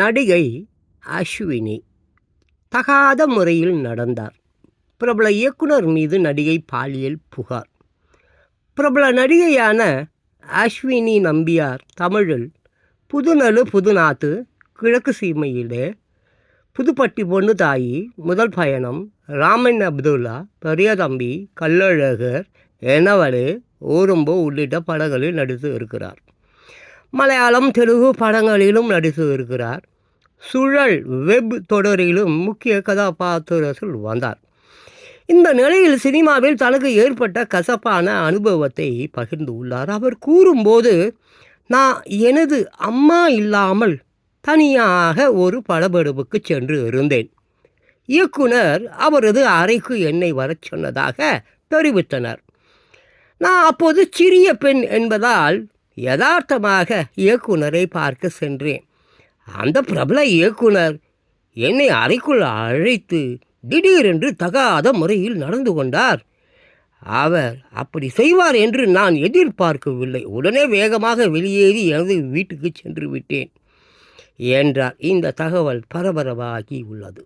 நடிகை அஸ்வினி தகாத முறையில் நடந்தார். பிரபல இயக்குனர் மீது நடிகை பாலியல் புகார். பிரபல நடிகையான அஸ்வினி நம்பியார் தமிழில் புதுநலு புதுநாத்து கிழக்கு சீமையிலே புதுப்பட்டி பொண்ணு தாயி முதல் பயணம் ராமன் அப்துல்லா பெரியதம்பி கள்ளழகர் எனவரு ஊரும்பு உள்ளிட்ட படங்களில் நடித்து இருக்கிறார். மலையாளம் தெலுங்கு படங்களிலும் நடித்து இருக்கிறார் சுழல் வெப் தொடரிலும் முக்கிய கதாபாத்திரத்தில் வந்தார். இந்த நிலையில் சினிமாவில் தனக்கு ஏற்பட்ட கசப்பான அனுபவத்தை பகிர்ந்து உள்ளார். அவர் கூறும்போது நான் எனது அம்மா இல்லாமல் தனியாக ஒரு படப்பிடிப்புக்கு சென்று இருந்தேன். இயக்குனர் அவரது அறைக்கு என்னை வரச் சொன்னதாக தெரிவித்தனர். நான் அப்போது சிறிய பெண் என்பதால் யதார்த்தமாக இயக்குனரை பார்க்க சென்றேன். அந்த பிரபல இயக்குனர் என்னை அறைக்குள் அழைத்து திடீரென்று தகாத முறையில் நடந்து கொண்டார். அவர் அப்படி செய்வார் என்று நான் எதிர்பார்க்கவில்லை. உடனே வேகமாக வெளியேறி எனது வீட்டுக்கு சென்று விட்டேன் என்றார். இந்த தகவல் பரபரவாகி உள்ளது.